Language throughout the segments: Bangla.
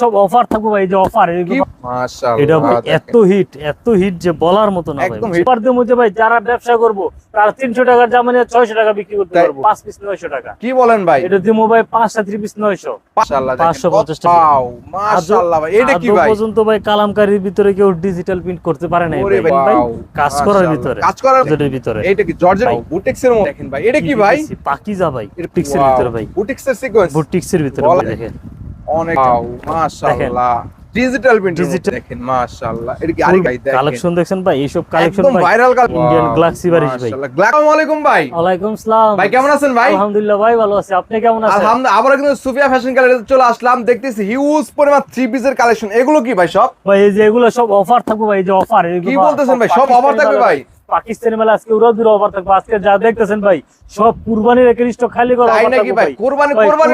সব অফার থাকব ভাই যে অফার এটা এত হিট এত হিট যে বলার মতো না একদম অফার দিয়ে মধ্যে ভাই যারা ব্যবসা করব তারা তিনশো টাকার জামা নিয়ে ছয়শো টাকা বিক্রি করতে পারব পাঁচ পিস নয়শো টাকা। কি বলেন ভাই? এটা পাঁচটা থ্রি পিস নয়শো। দেখেন, 550 টাকা। এটা পর্যন্ত ভাই কালামকারীর ভিতরে কেউ ডিজিটাল প্রিন্ট করতে পারে না ভাই। কাজ করার ভিতরে কাজ করার ভিতরে। এইটা কি জর্জেট। বুটেক্সের দেখেন ভাই এটা কি ভাই? পাকিজা ভাই বুটিক্সের ভিতরে ভাই। বুটেক্সের সিকোয়েন্স বুটিক্সের ভিতরে দেখেন। অনেক মাশাআল্লাহ। ডিজিটাল দেখেন মাশাআল্লাহ। এটা কি ভাই দেখেন। কালেকশন দেখছেন ভাই? এইসব কালেকশন একদম ভাই। ভাইরাল Galaxy বারিশ ভাই। আসসালামু আলাইকুম ভাই। ওয়ালাইকুম সালাম। ভাই কেমন আছেন ভাই? আলহামদুলিল্লাহ ভাই ভালো আছি। আপনি কেমন আছেন? আলহামদুলিল্লাহ কিন্তু সুফিয়া ফ্যাশন গ্যালারিতে চলে আসলাম। দেখতেছি হিউজ পরিমাণ থ্রি পিসের কালেকশন এগুলো কি ভাই সব? ভাই এই যে এগুলো সব অফার থাকবে ভাই এই যে অফার কি বলতেছেন ভাই? সব অফার থাকবে ভাই। পাকিস্তানি মেলা আজকে উড়া দূর অফার থাকবে। আজকে যা দেখতেছেন ভাই সব কুরবানির একের স্টক খালি করে অফার থাকবে ভাই? ভাই। কোরবানি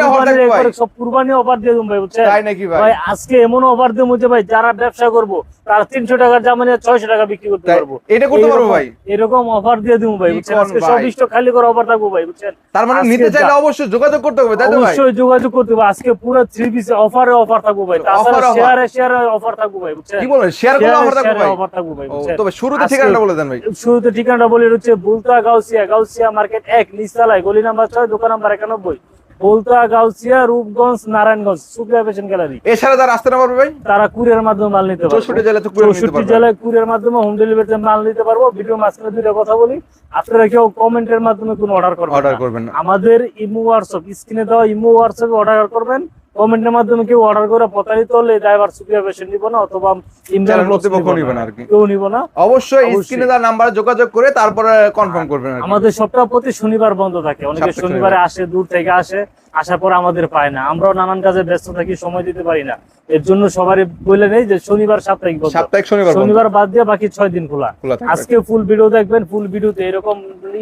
অফার থাকবে সব কুরবানি অফার দিয়ে দেবো ভাই বুঝছেন? তাই নাকি ভাই? ভাই আজকে এমন অফার দেবো যে ভাই যারা ব্যবসা করব তারা তিনশো টাকার জামা নিয়ে ছয়শো টাকা বিক্রি করতে পারব। এটা করতে পারব ভাই? এরকম অফার দিয়ে দেবো ভাই বুঝছেন? আজকে সব খালি করে অফার থাকব ভাই বুঝছেন? তার মানে নিতে চাইলে অবশ্যই যোগাযোগ করতে হবে তাই তো ভাই? অবশ্যই যোগাযোগ করতে হবে। আজকে পুরো থ্রি পিসে অফারে অফার থাকব ভাই। তাছাড়া। শেয়ারে শেয়ারে অফার থাকব ভাই বুঝছেন? কি বলেন শেয়ার করে অফার থাকবে ভাই? অফার থাকব ভাই ও, তবে শুরুতে ঠিকানাটা বলে দেন ভাই। শুরুতে ঠিকানাটা বলে হচ্ছে বুলতা গাউসিয়া গাউসিয়া মার্কেট এক নিচতলায় গলি নাম্বার ছয় দোকান নাম্বার একানব্বই। Bulta Gausia Rupganj Narayanganj Supriya fashion gallery. এছাড়া আসতে ভাই? তারা কুরিয়ার মাধ্যমে মাল নিতে পারবে। চৌষট্টি জেলা তো কুরিয়ার চৌষট্টি জেলায় কুরিয়ার মাধ্যমে হোম ডেলিভারিতে মাল নিতে পারব। ভিডিও মাঝখানে দুইটা কথা বলি। আপনারা কেউ কমেন্টের মাধ্যমে কোনো অর্ডার করবেন অর্ডার করবেন আমাদের ইমো হোয়াটসঅ্যাপ স্ক্রিনে দেওয়া ইমো হোয়াটসঅ্যাপে অর্ডার করবেন। কমেন্টের মাধ্যমে কেউ অর্ডার করে প্রতারিত হলে ড্রাইভার সুপ্রিয়া পেশেন্ট নিব না অথবা ইমেল কর্তৃপক্ষ নিবে না। আর কি। কেউ নিব না। অবশ্যই। স্ক্রিনে তার নাম্বারে যোগাযোগ করে তারপরে কনফার্ম করবেন। আমাদের সপ্তাহ প্রতি শনিবার বন্ধ থাকে। অনেকে শনিবারে। আসে দূর থেকে আসে আসার পর আমাদের পায় না। আমরাও নানান কাজে ব্যস্ত থাকি সময় দিতে পারি না। এর জন্য সবারই বলে নেই যে শনিবার সাপ্তাহিক বন্ধ। সাপ্তাহিক শনিবার। শনিবার বাদ দিয়ে বাকি ছয় দিন খোলা। খোলা আজকে ফুল ভিডিও দেখবেন ফুল ভিডিওতে এরকম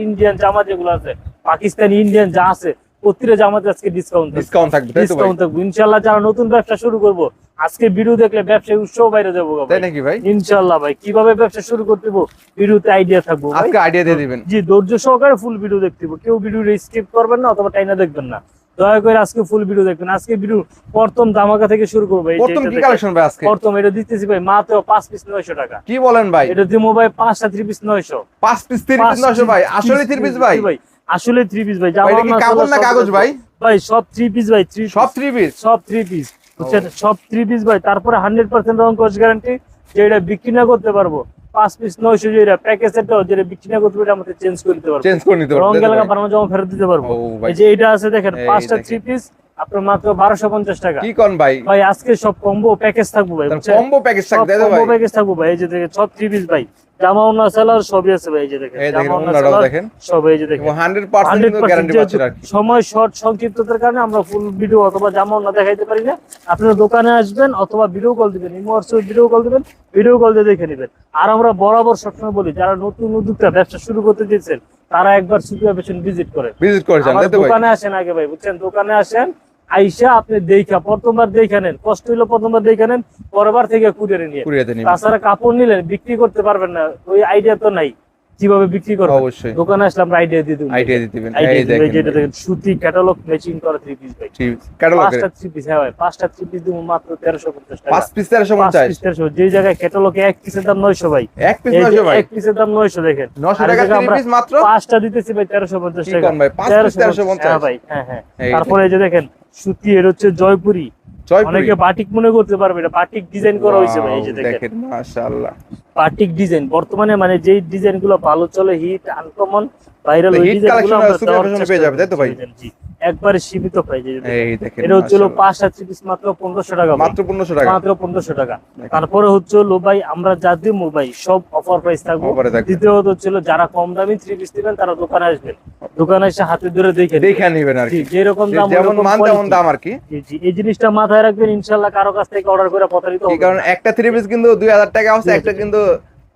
ইন্ডিয়ান জামা যেগুলো আছে পাকিস্তানি ইন্ডিয়ান যা আছে প্রতিটা জামাতে আজকে ডিসকাউন্ট ডিসকাউন্ট থাকবে ডিসকাউন্ট থাকবে। ইনশাল্লাহ যারা নতুন ব্যবসা শুরু করব আজকে ভিডিও দেখলে ব্যবসায় উৎসাহ বাইরে যাব তাই নাকি ভাই? ইনশাল্লাহ ভাই কীভাবে ব্যবসা শুরু করতে ভিডিওতে আইডিয়া থাকব আজকে আইডিয়া দিয়ে দিবেন। জি ধৈর্য সহকারে ফুল ভিডিও দেখতে কেউ ভিডিও স্কিপ করবেন না অথবা টাইনা দেখবেন না। দয়া করে আজকে ফুল ভিডিও দেখবেন। আজকে ভিডিও প্রথম ধামাকা থেকে শুরু করব প্রথম এটা কি কালেকশন ভাই আজকে? প্রথম এটা দিতেছি ভাই মাত্র পাঁচ পিস নয়শো টাকা। কি বলেন ভাই? এটা দিয়ে মোবাইল পাঁচটা থ্রি পিস নয়শো। পাঁচ পিস থ্রি পিস নশো ভাই? আসলে থ্রি পিস ভাই। আসলে থ্রি পিস ভাই এটা জামা কাপড় না কাগজ ভাই? ভাই সব থ্রি পিস ভাই থ্রি সব থ্রি পিস সব থ্রি পিস বুঝছেন? সব থ্রি পিস ভাই তারপরে হান্ড্রেড পার্সেন্ট রং কস গ্যারান্টি যেটা বিক্রি না করতে পারব। পাঁচ পিস নয়শো যেটা প্যাকেজেরটাও যেটা বিক্রি না করতে পারব আমাদের চেঞ্জ করে দিতে পারব। চেঞ্জ করে নিতে রং পারবেন গেলে বানানো জমা ফেরত দিতে পারব। এই যে এটা আছে দেখেন পাঁচটা থ্রি পিস আপনার মাত্র বারোশো পঞ্চাশ টাকা। কি কোন ভাই? ভাই আজকে সব কম্বো প্যাকেজ থাকব ভাই কম্বো প্যাকেজ থাকবে কম্বো প্যাকেজ থাকব ভাই এই যে দেখেন সব থ্রি পিস ভাই। জামা ওনা সেলার সবই আছে ভাই যে দেখেন। জামা ওনা সেলার দেখেন। সব যে দেখেন। 100% গ্যারান্টি পাচ্ছেন আর সময় শর্ট সংক্ষিপ্ততার কারণে আমরা ফুল ভিডিও অথবা জামা না দেখাইতে পারি না। আপনারা দোকানে আসবেন অথবা ভিডিও কল দিবেন ভিডিও কল দিবেন ভিডিও কল দিয়ে দেখে নেবেন। আর আমরা বরাবর সবসময় বলি যারা নতুন উদ্যোক্তা ব্যবসা শুরু করতে দিচ্ছেন তারা একবার সুপিয়া পেছন ভিজিট করে ভিজিট ভাই? দোকানে আসেন আগে ভাই বুঝছেন? দোকানে আসেন আইসা আপনি দেখা প্রথমবার দেখে নেন কষ্ট হইল প্রথমবার দেখে নেন পরবার থেকে কুরিয়ারে নিয়ে। তাছাড়া কাপড় নিলেন বিক্রি করতে পারবেন না ওই আইডিয়া তো নাই। কীভাবে বিক্রি করবেন অবশ্যই। দোকানে আসলে আমরা আইডিয়া দিয়ে দেবো। আইডিয়া দিয়ে দিবেন। এই দেখেন যেটা দেখেন সুতি ক্যাটালগ ম্যাচিং করা থ্রি পিস ভাই ক্যাটালগের পাঁচটা থ্রি পিস হ্যাঁ ভাই পাঁচটা থ্রি পিস দিব মাত্র তেরোশো পঞ্চাশ টাকা। পাঁচ পিস তেরোশো পাঁচ পঞ্চাশ পিস তেরোশো। যে জায়গায় ক্যাটালগে এক পিসের দাম নয়শো ভাই। এক পিস এই যে নশো ভাই। এক পিসের দাম নয়শো দেখেন। নশো আর এই টাকা থ্রি পিস মাত্র? পাঁচটা দিতেছি ভাই তেরোশো পঞ্চাশ কি টাকা। ভাই? পাঁচ পিস তেরোশো পঞ্চাশ হ্যাঁ ভাই হ্যাঁ হ্যাঁ। তারপরে এই যে দেখেন সুতি এর হচ্ছে জয়পুরি। জয়পুরি। অনেকে বাটিক মনে করতে পারবে এটা বাটিক ডিজাইন করা হয়েছে ভাই এই যে দেখেন মাশাআল্লাহ। বাটিক ডিজাইন বর্তমানে মানে যেই ডিজাইনগুলো ভালো চলে হিট আনকমন ভাইরাল ওই hit ডিজাইনগুলো আমরা পেয়ে যাবে, তাই তো ভাই? জি, একবারে সীমিত প্রাইজে এই দেখেন এটা হচ্ছে হলো মাশাআল্লাহ। পাঁচটা থ্রি পিস মাত্র পনেরোশো টাকা মাত্র পনেরোশো টাকা। মাত্র পনেরোশো টাকা। তারপরে হচ্ছে হলো ভাই আমরা যা দিব ভাই সব অফার প্রাইস থাকব। দ্বিতীয়ত হচ্ছে হলো যারা কম দামি থ্রি পিস দিবেন তারা দোকানে আসবেন। দোকানে এসে হাতে ধরে দেখে দেখে নিবেন আর কি। যেরকম দাম যেমন মান তেমন দাম আর কি। এই জিনিসটা মাথায় রাখবেন ইনশাল্লাহ কারও কাছ থেকে অর্ডার করে প্রতারিত হবেন কারণ একটা থ্রি পিস কিন্তু দুই হাজার টাকা আছে একটা কিন্তু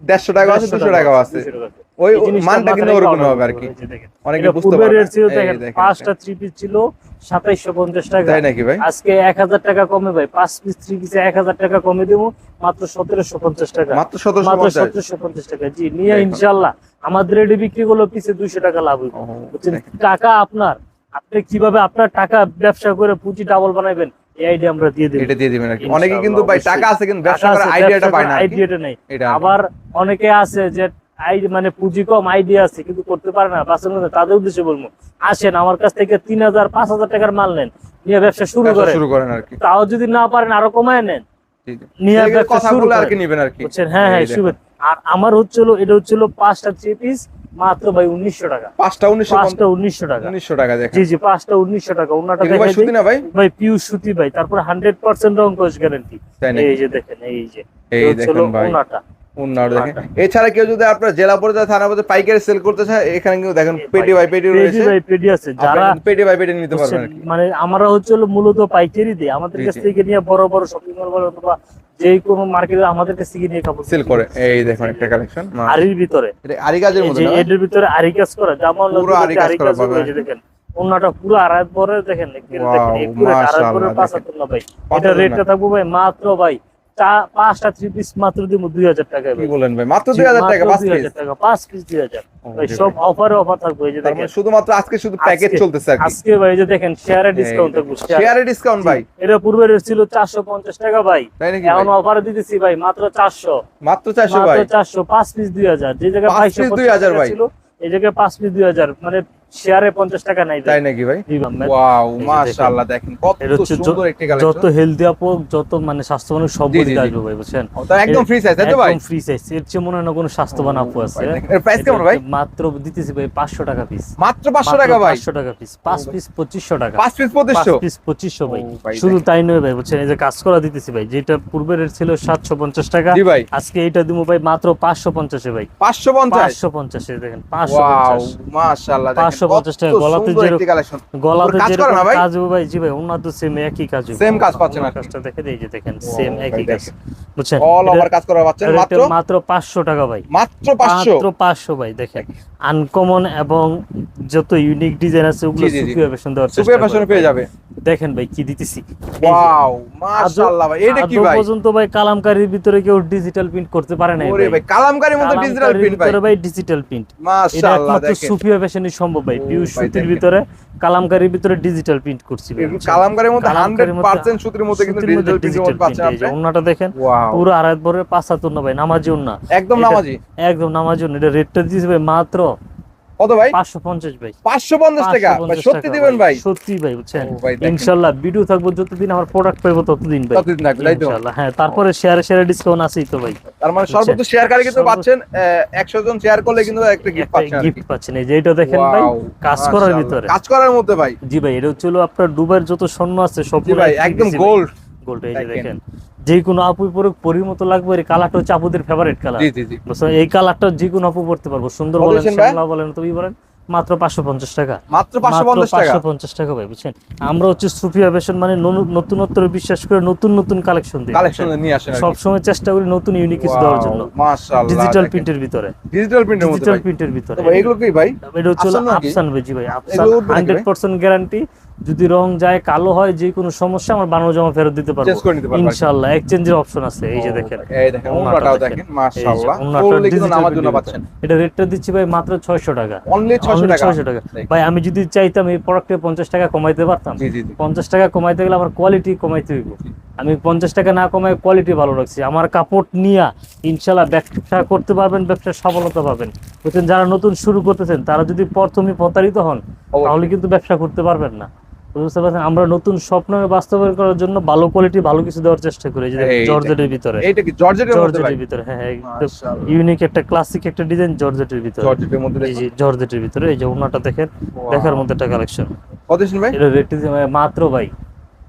দেড়শো টাকা আছে দুশো টাকা আছে। 200 টাকা আছে। ওই মানটা কিন্তু ওরকম হবে আর কি। অনেকে বুঝতে। দেখেন পাঁচটা থ্রি পিস ছিল সাতাইশশো পঞ্চাশ টাকা। তাই নাকি ভাই? আজকে এক হাজার টাকা কমে ভাই পাঁচ পিস থ্রি পিসে এক হাজার টাকা কমে দেবো মাত্র সতেরোশো পঞ্চাশ টাকা। মাত্র সতেরোশো পঞ্চাশ? টাকা। জি নিয়ে ইনশাল্লাহ। আমাদের রেডি বিক্রি করল পিসে দুইশো টাকা লাভ হইব। টাকা আপনার। আপনি কীভাবে আপনার টাকা ব্যবসা করে পুঁজি ডাবল বানাবেন এই আইডিয়া আমরা দিয়ে দেবো। এটা দিয়ে দিবেন আর কি। অনেকে কিন্তু ভাই টাকা আছে কিন্তু ব্যবসা করার আইডিয়াটা পায় না আইডিয়াটা নেই। আবার অনেকে আছে যে মানে পুঁজি কম আইডিয়া আছে কিন্তু করতে পারে না তাদের উদ্দেশ্যে বলব আসেন আমার কাছ থেকে তিন হাজার পাঁচ হাজার টাকার মাল নেন নিয়ে ব্যবসা শুরু করেন। শুরু করেন আর কি। তাও যদি না পারেন আরও কমায় নেন। নিয়ে আর কি নিবেন আর কি। বুঝছেন? হ্যাঁ হ্যাঁ আর আমার হচ্ছিল এটা হচ্ছিল পাঁচটা থ্রি পিস মাত্র ভাই উনিশশো টাকা। পাঁচটা উনিশশো পাঁচটা উনিশশো টাকা। উনিশশো টাকা জি জি পাঁচটা উনিশশো টাকা। ওনাটা সুতি না ভাই? ভাই পিউ সুতি ভাই। তারপর হান্ড্রেড পার্সেন্ট রং কোচ গ্যারান্টি এই যে দেখেন এই যে। এই এই দেখেন ভাই। ওনাটা। দেখেন। এছাড়া কেউ যদি আপনার জেলা পর্যায়ে থানা পর্যায়ে পাইকারি সেল করতে চায় এখানে কিন্তু দেখেন পেটি বাই পেটি পেডি রয়েছে পেডি আছে। যারা পেটি বাই পেটি নিতে পারবেন মানে আমরা হচ্ছে মূলত পাইকারি দিই। আমাদের কাছ থেকে নিয়ে বড় বড় শপিং মল বলো অথবা যে কোনো মার্কেটে আমাদের কাছ থেকে নিয়ে কাপড় সেল করে। এই দেখুন একটা কালেকশন আরির ভিতরে। এটা আরি কাজের মধ্যে এটার ভিতরে আরি কাজ করা। জামা পুরো আরি কাজ করা পাবে। হয়েছে দেখেন। ওনাটা পুরো আড়াই পরে দেখেন দেখেন এই পুরো আড়াই পরে ভাই। এটা রেটটা থাকব ভাই মাত্র ভাই পাঁচটা থ্রি পিস মাত্র দিব দুই হাজার টাকা কি বলেন ভাই? মাত্র দুই হাজার টাকা পাঁচ পিস টাকা পাঁচ পিস দুই হাজার। সব অফারে অফার থাকবে এই যে দেখেন। শুধুমাত্র আজকে শুধু প্যাকেজ চলতেছে আর আজকে ভাই যে দেখেন শেয়ারে ডিসকাউন্ট থাকবে শেয়ারে ডিসকাউন্ট ভাই। এটা পূর্বে রেট ছিল চারশো পঞ্চাশ টাকা ভাই। এখন অফারে দিতেছি ভাই মাত্র চারশো। মাত্র চারশো ভাই? মাত্র চারশো পাঁচ পিস দুই হাজার। যে জায়গায় পাঁচ বাইশশো piece পঞ্চাশ 2000 টাকা ছিল এই জায়গায় পাঁচ পিস দুই হাজার। মানে শেয়ারে পঞ্চাশ টাকা নাই তাই নাকি ভাই? ওয়াও মাশাআল্লাহ দেখেন কত এটা হচ্ছে য- সুন্দর একটি যত হেলদি আপু যত মানে স্বাস্থ্যবান সব। আসবে ভাই বুঝছেন? একদম ফ্রি সাইজ তাই তো ভাই? একদম ফ্রি সাইজ এর চেয়ে মনে হয় না কোনো স্বাস্থ্যবান আপু আছে। এর প্রাইস কেমন ভাই? মাত্র দিতেছি ভাই পাঁচশো টাকা পিস মাত্র পাঁচশো টাকা ভাই? পাঁচশো টাকা পিস টাকা। পিস পিস ভাই। শুধু তাই নয় ভাই বুঝছেন? এই যে কাজ করা দিতেছি ভাই যেটা পূর্বের রেট ছিল সাতশো পঞ্চাশ টাকা। আজকে এইটা দিব ভাই মাত্র পাঁচশো পঞ্চাশে ভাই। পাঁচশো পঞ্চাশ? পাঁচশো পঞ্চাশে দেখেন পাঁচশো ওয়াও পঞ্চাশ। মাশাআল্লাহ 550 টাকা, গলাতে যেরকম- গলাতে কাজ করে ভাই? কাজ হবে ভাই জি ভাই ওনার তো সেম একই কাজ হবে। কাজ পাচ্ছেন আর কাজটা দেখে এই যে দেখেন সেম ভাই একই কাজ। বুঝছেন? অল ওভার কাজ করা পাচ্ছেন মাত্র? মাত্র পাঁচশো টাকা ভাই। মাত্র পাঁচশো? মাত্র পাঁচশো ভাই দেখেন। আনকমন এবং যত ইউনিক ডিজাইন আছে ওগুলো জি, জি, জি। সুপিয়া ফ্যাশন দেওয়ার চেষ্টা সুপার ফ্যাশনে পেয়ে যাবে। দেখেন ভাই কি দিতেছি। এই ওয়াও মাশাআল্লাহ ভাই এটা কি ভাই? পর্যন্ত ভাই কালামকারীর ভিতরে কেউ ডিজিটাল প্রিন্ট করতে পারে না ওরে ভাই। কালামকারীর মধ্যে ডিজিটাল প্রিন্ট ভাই। ভাই ডিজিটাল প্রিন্ট মাশাআল্লাহ দেখেন। সুফিয়া ফ্যাশনই সম্ভব ভাই পিউ সুতির ভিতরে কালামকারীর ভিতরে ডিজিটাল প্রিন্ট করছি ভাই, এগুলো বুঝছেন? কালামকারীর মধ্যে 100% সুতির মধ্যে কিন্তু ডিজিটাল প্রিন্ট পাচ্ছেন আপনি ওন্নাটা দেখেন পুরো আড়াই বরের পাঁচ হাত ওন্না ভাই নামাজি ওন্না। একদম নামাজি। একদম নামাজি ওন্না এটা রেটটা দিয়েছে ভাই মাত্র কত ভাই? পাঁচশো পঞ্চাশ ভাই। 550 টাকা। ভাই সত্যি দিবেন ভাই। সত্যি ভাই বুঝছেন। ইনশাল্লাহ ভিডিও থাকব যতদিন আমার প্রোডাক্ট পাইবো ততদিন ভাই। ততদিন থাকবে তাই তো? ইনশাল্লাহ হ্যাঁ তারপরে শেয়ারে শেয়ারে ডিসকাউন্ট আছেই তো ভাই। তার মানে সর্বোচ্চ শেয়ারকারী কিন্তু পাচ্ছেন আহ, 100 জন শেয়ার করলে কিন্তু একটা গিফট পাচ্ছেন গিফট পাচ্ছেন। এই যে এটা দেখেন ভাই কাজ করার ভিতরে। কাজ করার মধ্যে ভাই। জি ভাই এটা হচ্ছে হলো আপনার দুবার যত স্বর্ণ আছে সব ভাই একদম গোল্ড গোল্ড এই যে দেখেন। যে কোনো পরে পরির মতো লাগবে এই কালারটা হচ্ছে আপুদের ফেভারিট কালার জি জি জি। এই কালারটা যে কোনো আপু পড়তে পারব। সুন্দর বলেন শ্যামলা বলেন তুমি বলেন মাত্র পাঁচশো পঞ্চাশ টাকা। মাত্র পাঁচশো পঞ্চাশ টাকা? ভাই বুঝছেন? আমরা হচ্ছে সুফিয়া ফ্যাশন মানে নতুনত্ব বিশ্বাস করে নতুন নতুন কালেকশন দিই। কালেকশন নিয়ে আসেন সব চেষ্টা করি নতুন ইউনিক কিছু দেওয়ার জন্য। ডিজিটাল প্রিন্টের ভিতরে। ডিজিটাল প্রিন্টের ডিজিটাল প্রিন্টের ভিতরে। এগুলো কি ভাই? এটা হচ্ছে আফসান? ভাই আফসান হান্ড্রেড পার্সেন্ট গ্যারান্টি যদি রং যায় কালো হয় যে কোনো সমস্যা আমার বানানো জামা ফেরত দিতে পারব। ইনশাআল্লাহ এক্সচেঞ্জের অপশন আছে এই যে দেখেন। এই দেখেন দেখেন। মাশাআল্লাহ। কিন্তু digital জন্য পাচ্ছেন। এটা রেটটা দিচ্ছি ভাই মাত্র 600 টাকা। অনলি 600 টাকা। 600 টাকা। ভাই আমি যদি চাইতাম এই প্রোডাক্টে 50 টাকা কমাইতে পারতাম। জি জি জি। 50 টাকা কমাইতে গেলে আমার কোয়ালিটি কমাইতে হইব। আমি 50 টাকা না কমায় কোয়ালিটি ভালো রাখছি। আমার কাপড় নিয়া ইনশাআল্লাহ ব্যবসা করতে পারবেন ব্যবসা সফলতা পাবেন। বুঝছেন যারা নতুন শুরু করতেছেন তারা যদি প্রথমে প্রতারিত হন তাহলে কিন্তু ব্যবসা করতে পারবেন না। বুঝতে পারছেন আমরা নতুন স্বপ্ন বাস্তবায়ন করার জন্য ভালো কোয়ালিটি ভালো কিছু দেওয়ার চেষ্টা করি জর্জেটের ভিতরে। এইটা কি জর্জেটের জর্জেটের ভিতরে হ্যাঁ হ্যাঁ ইউনিক একটা ক্লাসিক একটা ডিজাইন জর্জেটের ভিতরে। জর্জেটের মধ্যে জর্জেটের ভিতরে এই যে ওনাটা দেখেন দেখার মধ্যে একটা কালেকশন কত ভাই? এটা রেট মাত্র ভাই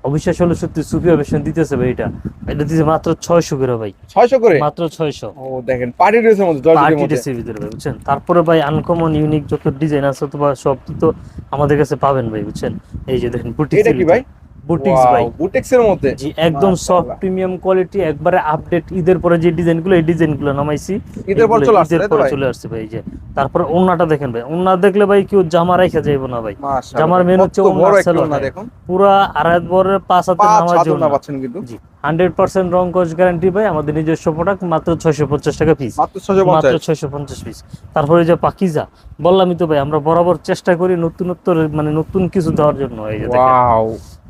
অবিশ্বাস হলো সত্যি সুফিয়া বেশন দিতেছে ভাই এটা। এটা দিতে মাত্র ছয়শো করে ভাই। 600 করে? মাত্র ছয়শো। ও দেখেন পার্টি ড্রেসের মধ্যে পার্টি ড্রেসের ভিতরে ভাই বুঝছেন? তারপরে ভাই আনকমন ইউনিক যত ডিজাইন আছে তো সব তো আমাদের কাছে পাবেন ভাই বুঝছেন? এই যে দেখেন বুটি এটা কি ভাই? বুটিক্স ভাই। বুটেক্সের মধ্যে? জি একদম সফট প্রিমিয়াম কোয়ালিটি একবারে আপডেট ঈদের পরে যে ডিজাইনগুলো এই ডিজাইনগুলো নামাইছি ঈদের পর চলে আসছে তো পরে ভাই? চলে আসছে ভাই যে। তারপরে ওন্নাটা দেখেন ভাই ওন্না দেখলে ভাই কেউ জামা রাইখা যাইবো না ভাই। জামার মেন হচ্ছে ওন্না বড় একটা সেলোয়ার ওন্না ভাই। দেখুন। পুরা আড়াই বরের পাঁচ হাতে নামাজ হাত পাচ্ছেন কিন্তু। জি হান্ড্রেড পার্সেন্ট রং কোচ গ্যারান্টি ভাই আমাদের নিজস্ব প্রোডাক্ট মাত্র ছয়শো পঞ্চাশ টাকা পিস মাত্র ছয়শো পঞ্চাশ। পিস তারপরে যে পাকিজা বললামই তো ভাই আমরা বরাবর চেষ্টা করি নতুনত্ব মানে নতুন কিছু দেওয়ার জন্য এই যে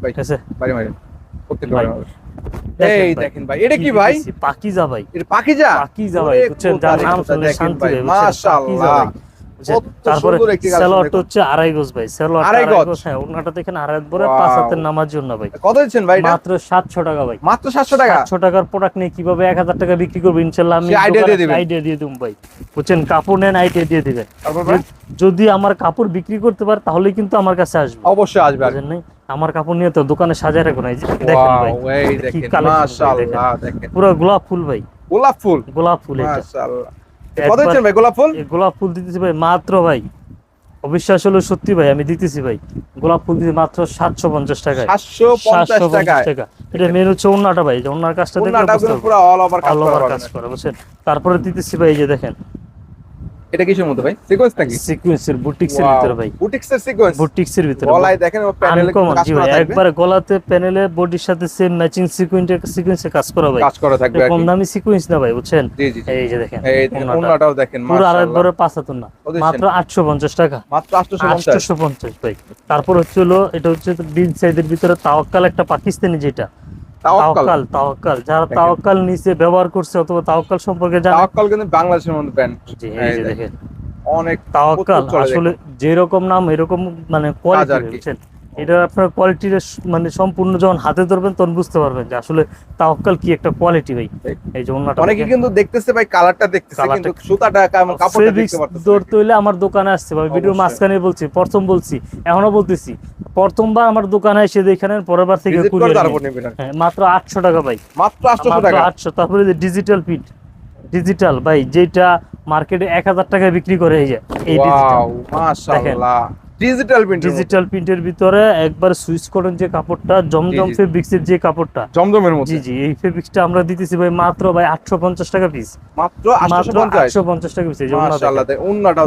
ভাই ঠিক আছে। বাড়ি মারি প্রত্যেকটা ভাই। এই দেখেন ভাই এটা কি ভাই? পাকিজা ভাই। এটা পাখিজা পাকিজা ভাই বুঝছেন? যার নাম শুনলে শান্তি? পাকিজা মাশাআল্লাহ। তারপরে। হচ্ছে আড়াই গজ ভাই আড়াই গজ? হ্যাঁ ওনাটা দেখেন আড়াই বরে পাঁচ হাতের নামার জন্য ভাই। কত দিচ্ছেন ভাই মাত্র সাতশো টাকা ভাই। মাত্র সাতশো টাকা? সাতশো টাকার প্রোডাক্ট নিয়ে কীভাবে এক হাজার টাকা বিক্রি করব ইনশাল্লাহ আমি সে দিয়ে দিবেন। আইডিয়া দিয়ে দিব ভাই। বুঝছেন? কাপড় নেন আইডিয়া দিয়ে দিবেন যদি আমার কাপড় বিক্রি করতে পারে তাহলে কিন্তু আমার কাছে আসবে। অবশ্যই আসবে আমার কাপড় নিয়ে তো দোকানে সাজায় রাখো না দেখেন ভাই। Wow, এই দেখেন মাশাআল্লাহ দেখেন। পুরো গোলাপ ফুল ভাই। গোলাপ ফুল? গোলাপ ফুল এটা। মাশাআল্লাহ। কত দিচ্ছেন ভাই? গোলাপ ফুল? গোলাপ ফুল দিতেছি ভাই মাত্র ভাই। অবিশ্বাস হলো সত্যি ভাই আমি দিতেছি ভাই। গোলাপ ফুল দিতে মাত্র সাতশো পঞ্চাশ সাতশো পঞ্চাশ টাকা। এটা মেন হচ্ছে অন্যটা ভাই যে অন্যার কাজটা দেখলে ওনাটা অল ওভার কাজ করা ওভার পাবেন। কাজ করে বুঝছেন? তারপরে দিতেছি ভাই এই যে দেখেন। এটা কিসের মধ্যে ভাই? সিকোয়েন্স নাকি সিকুয়েন্সের বুটিক্সের ভিতরে ভাই। বুটিক্সের সিকোয়েন্স বুটিক্সের ভিতরে গলায় দেখেন প্যানেলে কাজ করা থাকবে। একবারে গলাতে প্যানেলে বডির সাথে সেম ম্যাচিং সিকুয়েন্সে সিকুয়েন্সে কাজ করা ভাই। কাজ করা থাকবে কম দামি সিকুয়েন্স না ভাই বুঝছেন। এই যে দেখেন এই দেখেন ওন্নাটাও দেখেন পুরো আড়াই বড় পাঁচ হাতুন না। মাত্র আটশো পঞ্চাশ টাকা। মাত্র 850 আটশো পঞ্চাশ ভাই। তারপর হচ্ছে হলো এটা হচ্ছে বিন সাইজের ভিতরে তাওয়াক্কাল একটা পাকিস্তানি যেটা। তাওয়াক্কাল। তাওয়াক্কাল তাওয়াক্কাল। যারা তাওকাল তাওয়াক্কাল নিচে ব্যবহার করছে অথবা তাওয়াক্কাল সম্পর্কে জানে তাওয়াক্কাল কিন্তু বাংলাদেশের মধ্যে ব্র্যান্ড জি এই যে দেখেন। অনেক তাওয়াক্কাল আসলে যেরকম নাম এরকম মানে কোয়ালিটি বুঝছেন এটা আপনার কোয়ালিটির মানে সম্পূর্ণ যখন হাতে ধরবেন তখন বুঝতে পারবেন যে আসলে তাওয়াক্কাল কি একটা কোয়ালিটি ভাই। এই যে অন্যটা অনেকে কিন্তু দেখতেছে ভাই কালারটা দেখতেছে কিন্তু সুতাটা কেমন কাপড়টা দেখতে পারতেছে ধরতে হইলে আমার দোকানে আসছে ভাই ভিডিও। মাঝখানে বলছি প্রথম বলছি এখনও বলতেছি প্রথমবার আমার দোকানে এসে দেখেন পরের বার থেকে। হ্যাঁ, মাত্র আটশো টাকা ভাই। মাত্র 800 টাকা? আটশো। তারপরে যে ডিজিটাল প্রিন্ট ডিজিটাল ভাই যেটা মার্কেটে এক হাজার টাকায় বিক্রি করে এই যে এই ডিজিটাল মাশাআল্লাহ। ডিজিটাল প্রিন্ট ডিজিটাল প্রিন্টের ভিতরে একবার সুইচ করেন যে কাপড়টা জমজম। ফেব্রিক্সের যে কাপড়টা। জমজমের জি মধ্যে? জি এই ফেব্রিক্সটা আমরা দিতেছি ভাই মাত্র ভাই আটশো পঞ্চাশ টাকা পিস মাত্র মাত্র 850 টাকা পিস এই মাশাআল্লাহ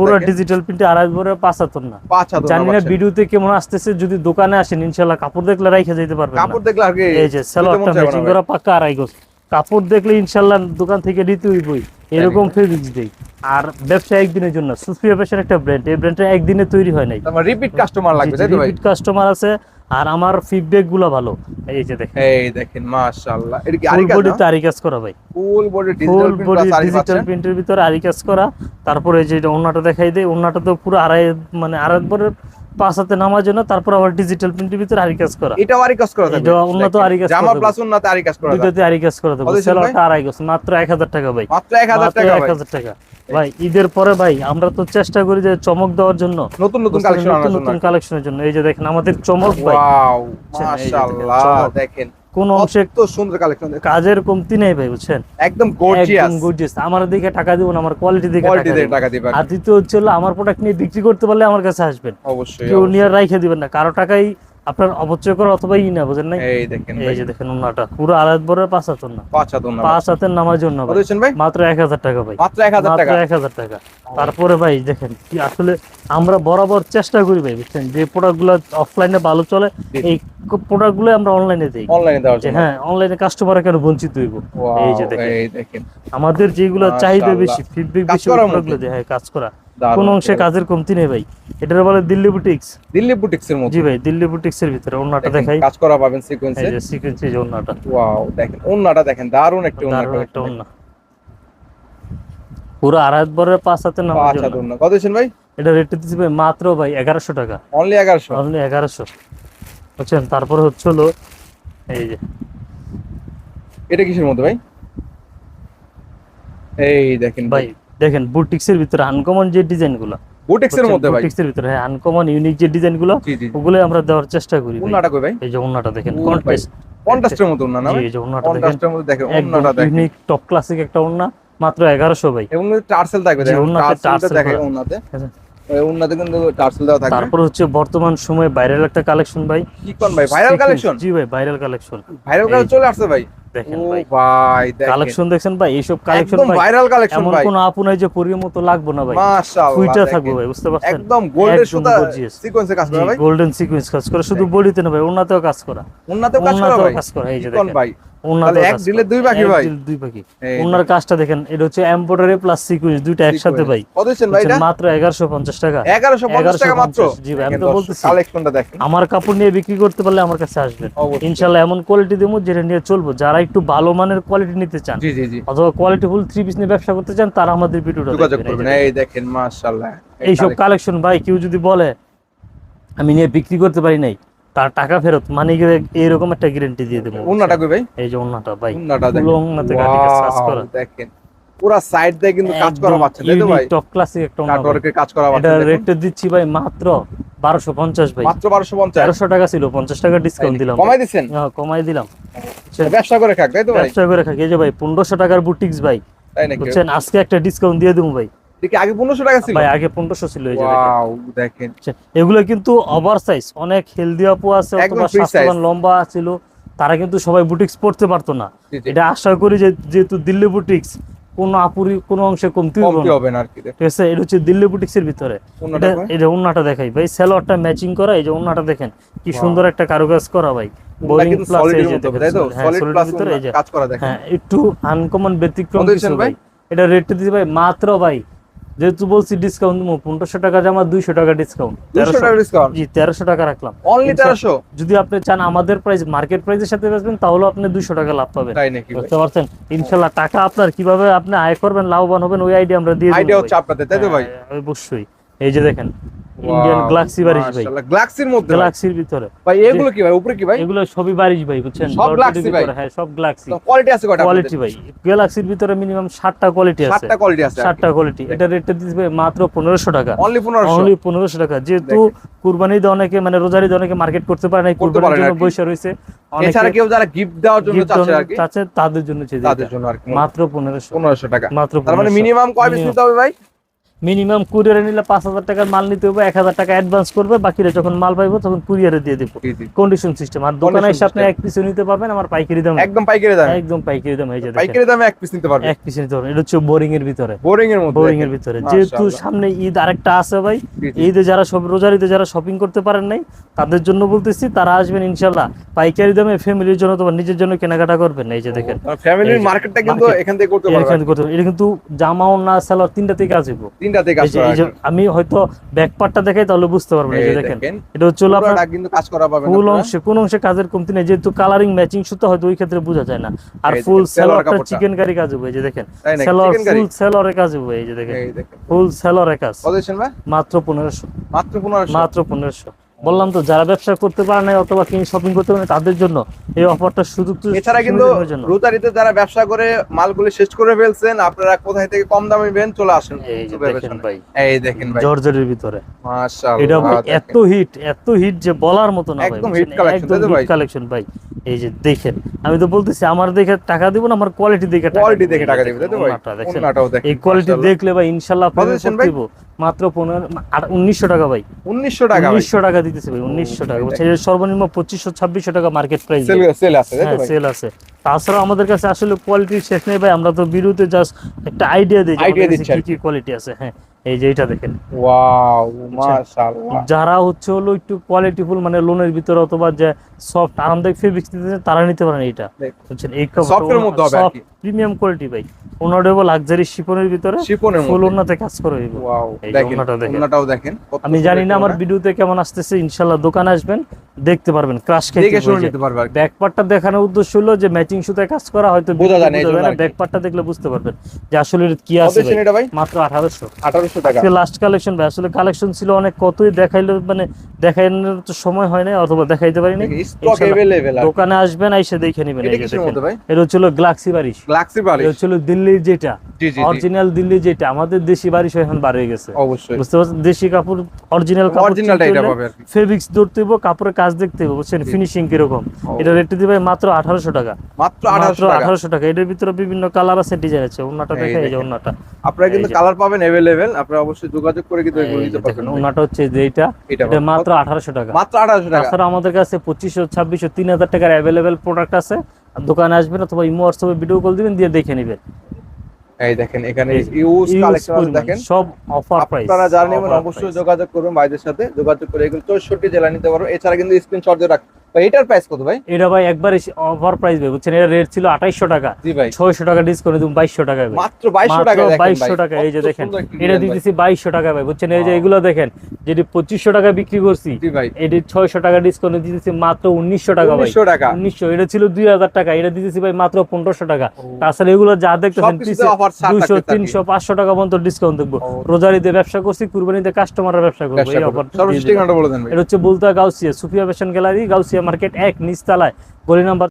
পুরো ডিজিটাল প্রিন্টে আড়াই বড় পাঁচ হাতর না পাঁচ হাত জানি না ভিডিওতে কেমন আসতেছে যদি দোকানে আসেন ইনশাল্লাহ কাপড় দেখলে রাইখা যেতে পারবেন। কাপড় দেখলে কি এই যে সালোয়ারটা ম্যাচিং করা পাক্কা আড়াই গজ। কাপড় দেখলে ইনশাল্লাহ দোকান থেকে নিতে হইবই। এরকম ফেব্রিক্স দেই আর ব্যবসা একদিনের জন্য সুপ্রিয়া ফ্যাশন একটা ব্র্যান্ড এই ব্র্যান্ডটা একদিনে তৈরি হয় নাই। তারপর রিপিট কাস্টমার লাগবে তাই তো ভাই? রিপিট কাস্টমার আছে আর আমার ফিডব্যাকগুলো ভালো। এই যে দেখেন। এই দেখেন মাশাআল্লাহ। এটা কি আরি কাজ বডি আরি কাজ করা ভাই। ফুল বডি ডিজিটাল প্রিন্ট আরি ডিজিটাল প্রিন্টের ভিতরে আরি কাজ করা। তারপরে এই যে এটা ওন্নাটা দেখাই দেয় ওন্নাটা তো পুরো আড়াই মানে আড়াই বরের পাঁচ হাতে নামার জন্য তারপর আবার ডিজিটাল প্রিন্টের ভিতরে আরি কাজ করা। এটাও আরি কাজ করা থাকবে। এটা উন্নত আরি কাজ জামা করা থাকবে। প্লাস উন্নত আরি কাজ করা দুটোতে আরি কাজ করা দিচ্ছেন সেলোয়ারটা আড়াই মাত্র এক হাজার টাকা ভাই। মাত্র 1000 টাকা এক ভাই। হাজার টাকা। ভাই ঈদের পরে ভাই আমরা তো চেষ্টা করি যে চমক দেওয়ার জন্য। নতুন নতুন কালেকশন নতুন কালেকশনের জন্য। এই যে দেখেন আমাদের চমক ভাই। ওয়াও মাশাআল্লাহ। দেখেন। কোন অংশে তো সুন্দর কালেকশন কাজের কমতি নেই ভাই বুঝছেন? একদম গর্জিয়াস একদম গর্জিয়াস আমার দিকে টাকা দিব না আমার কোয়ালিটি দিকে কোয়ালিটি টাকা দিবেন। টাকা দিবেন আর দ্বিতীয় হচ্ছে আমার প্রোডাক্ট নিয়ে বিক্রি করতে পারলে আমার কাছে আসবেন। অবশ্যই কেউ। নিয়ে রাইখে দিবেন না। কারও টাকাই আপনার অপচয় করা অথবা ই না বুঝেন নাই? এই দেখেন এই যে দেখেন ওনাটা পুরো আড়াই বড় পাঁচ হাতের না পাঁচ ওন্না পাঁচ হাতের নামার জন্য ভাই। মাত্র টাকা ভাই। মাত্র 1000 মাত্র টাকা? টাকা। তারপরে ভাই দেখেন কি আসলে আমরা বরাবর চেষ্টা করি ভাই বুঝছেন? যে প্রোডাক্টগুলো অফলাইনে ভালো চলে এই প্রোডাক্টগুলো আমরা অনলাইনে দিই। অনলাইনে দেওয়ার জন্য। হ্যাঁ অনলাইনে কাস্টমার কেন বঞ্চিত হইব? এই যে দেখেন। আমাদের যেগুলো চাহিদা বেশি ফিডব্যাক বেশি হ্যাঁ কাজ করা। কোন অংশে কাজের কমতি নেই ভাই। এটার বলে দিল্লি বুটিক্স দিল্লি বুটিক্স এর মধ্যে জি ভাই দিল্লি বুটিক্স এর ভিতরে ওন্নাটা দেখাই। কাজ করা পাবেন সিকোয়েন্সে এই যে সিকোয়েন্সি যে ওন্নাটা ওয়াও দেখেন ওন্নাটা দেখেন দারুণ একটা ওন্না দারুণ একটা ওন্না পুরো আড়াই বরের পাঁচ হাতে নামার পাঁচ জন্য। ওন্না কত দিচ্ছেন ভাই? এটা রেট দিচ্ছি ভাই মাত্র ভাই এগারোশো টাকা। অনলি 1100 অনলি এগারোশো। বুঝছেন? তারপর হচ্ছে হলো এই যে। এটা কিসের মধ্যে ভাই? এই দেখেন ভাই। দেখেন বুটিক্সের ভিতরে আনকমন যে ডিজাইনগুলো বুটিক্স মধ্যে ভাই। ভিতরে হ্যাঁ আনকমন ইউনিক যে ডিজাইনগুলো জি জি। ওগুলো আমরা দেওয়ার চেষ্টা করি ওন্নাটা কই ভাই? এই যে ওন্নাটা দেখেন কন্টেস্ট কন্ট্রাস্টের মতো ওন্না না জি এই যে ওন্নাটা দেখেন। কন্ট্রাস্টের মধ্যে দেখেন ওন্নাটা দেখেন। ইউনিক টপ ক্লাসিক একটা ওন্না মাত্র এগারোশো ভাই। এবং টার্সেল থাকবে দেখেন টার্সেল দেখেন ওন্নাতে ওন্নাতে কিন্তু টার্সেল দেওয়া থাকবে। তারপর হচ্ছে বর্তমান সময়ে ভাইরাল একটা কালেকশন ভাই। কি কোন ভাই? ভাইরাল কালেকশন জি ভাই ভাইরাল কালেকশন ভাইরাল কালেকশন চলে আসছে ভাই। দেখেন ভাই। ভাই দেখেন। কালেকশন দেখছেন ভাই এইসব কালেকশন ভাই। ভাইরাল কালেকশন এমন কোন যে পরির মতো লাগবো না ভাই। মাশাআল্লাহ ফুইটা থাকবে ভাই বুঝতে পারছেন? একদম গোল্ডের একদম সুতা gorgeous। সিকোয়েন্সে কাজ করা ভাই। গোল্ডেন সিকোয়েন্স কাজ করে। শুধু বডিতে না ভাই ওনাতেও কাজ করা। ওন্নাতেও কাজ করা ভাই। কাজ করা এই যে দেখেন। ভাই? এক ডিলে দুই পাখি ভাই? দুই পাখি ওনার কাজটা দেখেন এটা হচ্ছে এমব্রয়ডারি প্লাস সিকুয়েন্স দুইটা একসাথে ভাই। কত ভাই এটা? মাত্র টাকা। এগারোশো পঞ্চাশ টাকা মাত্র? জি ভাই, আমি তো বলতেছি। কালেকশনটা দেখেন। আমার কাপড় নিয়ে বিক্রি করতে পারলে আমার কাছে আসবেন। ইনশাল্লাহ এমন কোয়ালিটি দেবো যেটা নিয়ে চলবো। যারা একটু ভালো মানের কোয়ালিটি নিতে চান জি জি জি। অথবা কোয়ালিটি ফুল থ্রি পিস নিয়ে ব্যবসা করতে চান তারা আমাদের ভিডিওটা দেখবেন। এই দেখেন মাশাআল্লাহ। এইসব কালেকশন ভাই কেউ যদি বলে আমি নিয়ে বিক্রি করতে পারি নাই তার টাকা ফেরত মানে এইরকম একটা গ্যারান্টি দিয়ে দেবো। উন্নাটা কই ভাই? এই যে অন্যটা ভাই। উন্নাটা ফুল দেখেন ওন্নাতে কাটি কাজ কাজ Wow, করা। দেখেন। পুরো সাইড দিয়ে কিন্তু কাজ করা পাচ্ছেন তাই তো ভাই? টপ ক্লাসিক একটা ওন্না ভাই। কাটওয়ার্কের কাজ করা এটা দেখুন। দিচ্ছি ভাই মাত্র বারোশো পঞ্চাশ ভাই। মাত্র 1250 তেরোশো টাকা ছিল পঞ্চাশ টাকা ডিসকাউন্ট দিলাম। কমাই দিছেন? হ্যাঁ, কমাই দিলাম। ব্যবসা করে খাক তাই তো ভাই? ব্যবসা করে থাকি এই যে ভাই পনেরোশো টাকার বুটিক্স ভাই। তাই নাকি? আজকে একটা ডিসকাউন্ট দিয়ে দেবো ভাই। দেখি আগে 1500 টাকা ছিল? ভাই আগে পনেরোশো ছিল এই যে ওয়াও দেখেন। এগুলো কিন্তু অনেক হেলদি আপু আছে অথবা স্বাস্থ্যবান লম্বা ছিল। তারা কিন্তু সবাই বুটিক্স পড়তে পারতো না। এটা আশা করি যে যেহেতু দিল্লি বুটিক্স কোন আপুরি কোন অংশে কমতি হবে না। আর কি ঠিক আছে এটা হচ্ছে দিল্লি ভিতরে। এটা দেখাই। ভাই সেলোয়ারটা ম্যাচিং করা এই যে উন্নাটা দেখেন কি সুন্দর একটা কারুকাজ করা ভাই। বোরিং প্লাস এই যে হ্যাঁ, সলিড প্লাস ভিতরে এই যে কাজ করা দেখেন। হ্যাঁ একটু আনকমন ব্যতিক্রম কিছু ভাই? ভাই। এটা রেটটা দিতে ভাই মাত্র ভাই যেহেতু বলছি ডিসকাউন্ট দেবো পনেরোশো টাকা জামা দুইশো টাকা ডিসকাউন্ট 200 টাকা ডিসকাউন্ট জি তেরোশো টাকা রাখলাম। অনলি তেরোশো? যদি আপনি চান আমাদের প্রাইস মার্কেট প্রাইসের সাথে বেচবেন তাহলে আপনি দুইশো টাকা লাভ পাবেন। বুঝতে পারছেন? ইনশাল্লাহ টাকা আপনার কীভাবে আপনি আয় করবেন লাভবান হবেন ওই আইডিয়া আমরা দিয়ে আইডিয়া হচ্ছে আপনাদের তাই তো ভাই? হ্যাঁ, অবশ্যই। এই যে দেখেন ইন্ডিয়ান গ্লাক্সি বারিশ ভাই। গ্লাক্সির মধ্যে। গ্লাক্সির ভিতরে। ভাই এগুলো কি ভাই? উপরে কি ভাই? এগুলো সবই বারিশ ভাই বুঝছেন? সব ভাই? হ্যাঁ সব গ্লাক্সি কোয়ালিটি আছে কয়টা কোয়ালিটি ভাই ভিতরে মিনিমাম কোয়ালিটি আছে। কোয়ালিটি আছে কোয়ালিটি এটা রেটটা মাত্র পনেরোশো টাকা। অনলি 1500 অনলি পনেরোশো টাকা। যেহেতু কুরবানি দিয়ে অনেকে মানে রোজারি দিয়ে অনেকে মার্কেট করতে পারে না কুরবানির জন্য। বসে রয়েছে। এছাড়া কেউ যারা গিফট দেওয়ার জন্য চাচ্ছে আর কি চাচ্ছে তাদের জন্য ছেড়ে তাদের জন্য আর মাত্র পনেরোশো। 1500 টাকা। মাত্র তার মানে মিনিমাম কয় পিস নিতে হবে ভাই? মিনিমাম কুরিয়ারে নিলে পাঁচ হাজার টাকার মাল নিতে হবে এক হাজার টাকা অ্যাডভান্স করবে বাকিরা যখন মাল পাইবো তখন কুরিয়ারে দিয়ে দেবো। কন্ডিশন সিস্টেম আর দোকানে এসে আপনি এক পিসে নিতে পারবেন আমার পাইকারি দাম। একদম পাইকারি দামে। একদম পাইকারি দাম এই যে দেখেন। পাইকারি দামে এক পিস নিতে পারবে। এক পিসে নিতে পারবেন। এটা হচ্ছে বোরিং এর ভিতরে। বোরিং এর মধ্যে। বোরিং এর ভিতরে। যেহেতু সামনে ঈদ আরেকটা আছে ভাই। ঈদে যারা সব রোজারিতে যারা শপিং করতে পারেন নাই তাদের জন্য বলতেছি তারা আসবেন ইনশাল্লাহ পাইকারি দামে ফ্যামিলির জন্য তোমার নিজের জন্য কেনাকাটা করবেন এই যে দেখেন। ফ্যামিলির মার্কেটটা কিন্তু এখান থেকে করতে পারবে এখানে পারবেন। এটা কিন্তু জামাও না সালোয়ার তিনটা থেকে কাজ হইব তিনটা কাজ করা এই যে আমি হয়তো ব্যাকপার্টটা তাহলে বুঝতে এই যে দেখেন। এটা হচ্ছে আপনার কিন্তু কাজ করা পাবেন ফুল অংশে কোন অংশে কাজের কমতি নেই যেহেতু কালারিং ম্যাচিং সুতো হয়তো ওই ক্ষেত্রে বোঝা যায় না। আর ফুল কাপড়টা। চিকেন কারি কাজ হবে এই যে দেখেন। সেলর ফুল সেলরে কাজ হবে এই যে দেখেন। ফুল সেলোয়ারের কাজ। মাত্র পনেরোশো। মাত্র 1500 মাত্র পনেরোশো। বললাম তো যারা ব্যবসা করতে পারে না অথবা কিনে শপিং করতে পারে তাদের জন্য এই অফারটা সুযোগ তো এছাড়া কিন্তু রোজারিতে যারা ব্যবসা করে মালগুলি শেষ করে ফেলছেন আপনারা কোথায় থেকে কম দামে নেবেন চলে আসেন এই দেখেন ভাই এই দেখেন ভাই। জর্জের ভিতরে। মাশাআল্লাহ এটা এত হিট এত হিট যে বলার মতো না একদম তাই তো ভাই? হিট কালেকশন ভাই। এই যে দেখেন আমি তো বলতেছি আমার দেখে টাকা দিব না আমার কোয়ালিটি দেখে টাকা কোয়ালিটি দেখে টাকা দিবে তাই তো ভাই? এই কোয়ালিটি দেখলে ভাই কত দিচ্ছেন ভাই? মাত্র পনেরো উনিশশো টাকা ভাই। 1900 টাকা উনিশশো টাকা দিতেছে ভাই উনিশশো টাকা। সর্বনিম্ন পঁচিশশো ছাব্বিশশো টাকা মার্কেট প্রাইস সেল আছে হ্যাঁ সেল আছে। তাছাড়া আমাদের কাছে আসলে কোয়ালিটির শেষ নেই ভাই আমরা তো বিরুতে জাস্ট একটা আইডিয়া দিই কি কি কোয়ালিটি আছে। হ্যাঁ এই যে এটা দেখেন। ওয়াও মাশাআল্লাহ। যারা হচ্ছে হলো একটু কোয়ালিটিফুল মানে লোনের ভিতরে অথবা যে সফট আরামদায়ক ফেব্রিক্স দিতে তারা নিতে পারেন এইটা। বুঝছেন? এই Soft মধ্যে হবে আর প্রিমিয়াম কোয়ালিটি ভাই। ওনারও লাক্সারি শিপনের ভিতরে শিপনের ফুল মধ্যে ওনাতে কাজ করে হইব ওয়াও এই যে দেখেন ওন্নাটাও দেখেন। ওন্নাটাও দেখেন কত আমি সুন্দর জানি না একটা আমার ওন্না। ভিডিওতে কেমন আসতেছে ইনশাল্লাহ দোকানে আসবেন দেখতে পারবেন ক্রাশ খেতে দেখে শুনে নিতে পারবে আর কি। ব্যাক পার্টটা দেখানোর উদ্দেশ্য হলো যে ম্যাচিং সুতায় কাজ করা হয়তো বোঝা যায় না, এই জন্য আর কি। ব্যাক পার্টটা দেখলে বুঝতে পারবেন যে আসলে এর কি কত আছে দিচ্ছেন এটা ভাই মাত্র আঠারোশো 1800 টাকা আজকে লাস্ট কালেকশন ভাই আসলে কালেকশন ছিল অনেক কতই দেখাইলো মানে দেখানোর তো সময় হয় না অথবা দেখাইতে পারিনি স্টক ইনশাল্লাহ अवेलेबल আর দোকানে আসবেন আইসে দেখে নেবেন এটা এই যে কিসের দেখেন মধ্যে ভাই এটা হচ্ছিল গ্লাক্সি বারিশ গ্লাক্সি এটা বালিশ হচ্ছিল দিল্লির যেটা জি জি জি অরিজিনাল দিল্লি যেটা আমাদের দেশি বারিশ এখন বার হয়ে গেছে অবশ্যই বুঝতে পারছেন দেশি কাপড় অরিজিনাল কাপড় অরিজিনালটা এটা পাবে আর কি ফেব্রিক্স ধরতে হইব কাপড়ের কাজ দেখতে হইব বুঝছেন ফিনিশিং কিরকম এটা রেট দিবে মাত্র আঠারোশো টাকা মাত্র মাত্র 1800 টাকা আঠারোশো টাকা এটার ভিতরে বিভিন্ন কালার আছে ডিজাইন আছে ওনাটা এই দেখে এই যে দেখেন। ওনাটা আপনারা কিন্তু এই যে- কালার পাবেন अवेलेबल আপনারা অবশ্যই যোগাযোগ করে কিন্তু এগুলো এই নিতে যে পারবেন দেখেন ওনাটা হচ্ছে যে এটা এটা এটা মাত্র আঠারোশো টাকা মাত্র 1800 টাকা তাছাড়া আমাদের কাছে পঁচিশশো ছাব্বিশশো তিন হাজার টাকার অ্যাভেলেবেল প্রোডাক্ট আছে আর দোকানে আসবেন অথবা ইমো হোয়াটসঅ্যাপে ভিডিও কল দিবেন দিয়ে দেখে নেবেন এই দেখেন এখানে ইউজ কালেকশন দেখেন। সব অফার প্রাইস আপনারা যারা নেবেন অবশ্যই যোগাযোগ করবেন ভাইদের সাথে। যোগাযোগ করে এগুলো চৌষট্টি জেলা নিতে পারব এছাড়া কিন্তু স্ক্রিনশট দিয়ে রাখ ভাই এটার প্রাইস কত ভাই? এটা ভাই একবারে অফার প্রাইস ভাই বুঝছেন? এটা রেট ছিল আঠাইশশো টাকা। জি ভাই। ছয়শো টাকা ডিসকাউন্ট দিন বাইশশো টাকা ভাই। মাত্র বাইশশো মাত্র টাকা দেখেন বাইশশো টাকা এই যে দেখেন। এটা দিতেছি টাকা ভাই বুঝছেন? এই যে এগুলো দেখেন যেটি পঁচিশশো টাকা বিক্রি করছি জি ভাই। এটি ছয়শো টাকা ডিসকাউন্ট দিতেছি মাত্র টাকা ভাই। উনিশশো টাকা। উনিশশো এটা ছিল দুই হাজার টাকা এটা দিতেছি ভাই মাত্র পনেরোশো টাকা। তাছাড়া এগুলো যা দেখতেছেন টাকা পর্যন্ত ডিসকাউন্ট দেখব। রোজারিতে ব্যবসা করছি কুরবানিতে কাস্টমাররা ব্যবসা করব ব্যবসা এই অফার সর্বশেষ বলে দেন ভাই। এটা হচ্ছে Bulta Gausia Sufia fashion gallery Gausia market এক নিচতলায়। গলি নাম্বার